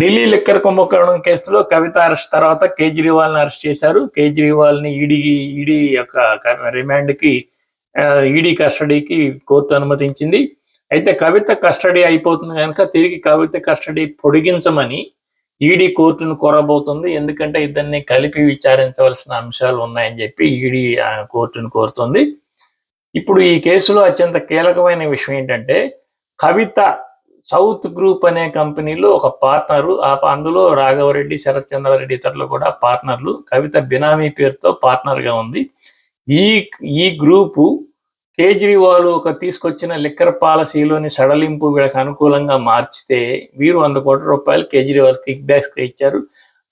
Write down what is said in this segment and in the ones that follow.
Delhi liquor కుంభకోణం కేసులో కవిత arrest తర్వాత కేజ్రీవాల్ని అరెస్ట్ చేశారు. కేజ్రీవాల్ని ఈడీ ఈడీ యొక్క రిమాండ్కి ఈడీ కస్టడీకి కోర్టు అనుమతించింది. అయితే కవిత కస్టడీ అయిపోతుంది కనుక తిరిగి కవిత కస్టడీ పొడిగించమని ఈడీ కోర్టును కోరబోతుంది. ఎందుకంటే ఇద్దరిని కలిపి విచారించవలసిన అంశాలు ఉన్నాయని చెప్పి ఈడీ కోర్టును కోరుతుంది. ఇప్పుడు ఈ కేసులో అత్యంత కీలకమైన విషయం ఏంటంటే కవిత సౌత్ గ్రూప్ అనే కంపెనీలో ఒక పార్ట్నరు ఆ అందులో రాఘవరెడ్డి శరత్ చంద్రారెడ్డి ఇతరులు కూడా పార్ట్నర్లు కవిత బినామీ పేరుతో పార్ట్నర్గా ఉంది. ఈ ఈ గ్రూపు కేజ్రీవాల్ ఒక తీసుకొచ్చిన లిక్కర్ పాలసీలోని సడలింపు వీళ్ళకి అనుకూలంగా మార్చితే వీరు వంద కోట్ల రూపాయలు కేజ్రీవాల్ కిక్ బ్యాక్స్ ఇచ్చారు.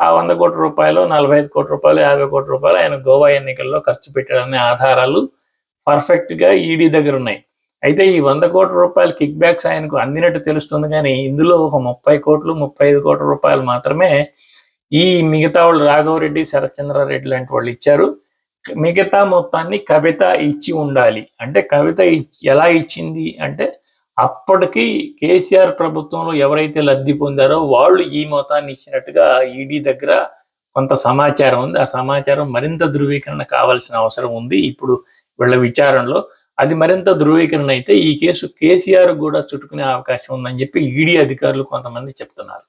ఆ వంద కోట్ల రూపాయలు నలభై ఐదు కోట్ల రూపాయలు యాభై కోట్ల రూపాయలు ఆయన గోవా ఎన్నికల్లో ఖర్చు పెట్టాడనే ఆధారాలు పర్ఫెక్ట్గా ఈడీ దగ్గర ఉన్నాయి. అయితే ఈ వంద కోట్ల రూపాయల కిక్ బ్యాక్స్ ఆయనకు అందినట్టు తెలుస్తుంది కానీ ఇందులో ఒక ముప్పై కోట్లు ముప్పై ఐదు కోట్ల రూపాయలు మాత్రమే ఈ మిగతా వాళ్ళు రాఘవరెడ్డి శరత్చంద్రారెడ్డి లాంటి వాళ్ళు ఇచ్చారు. మిగతా మొత్తాన్ని కవిత ఇచ్చి ఉండాలి. అంటే కవిత ఎలా ఇచ్చింది అంటే అప్పటికి కేసీఆర్ ప్రభుత్వంలో ఎవరైతే లబ్ధి పొందారో వాళ్ళు ఈ మొత్తాన్ని ఇచ్చినట్టుగా ఈడీ దగ్గర కొంత సమాచారం ఉంది. ఆ సమాచారం మరింత ధృవీకరణ కావాల్సిన అవసరం ఉంది. ఇప్పుడు వీళ్ళ విచారణలో అది మరింత ధృవీకరణ అయితే ఈ కేసు కేసీఆర్ కూడా చుట్టుకునే అవకాశం ఉందని చెప్పి ఈడీ అధికారులు కొంతమంది చెప్తున్నారు.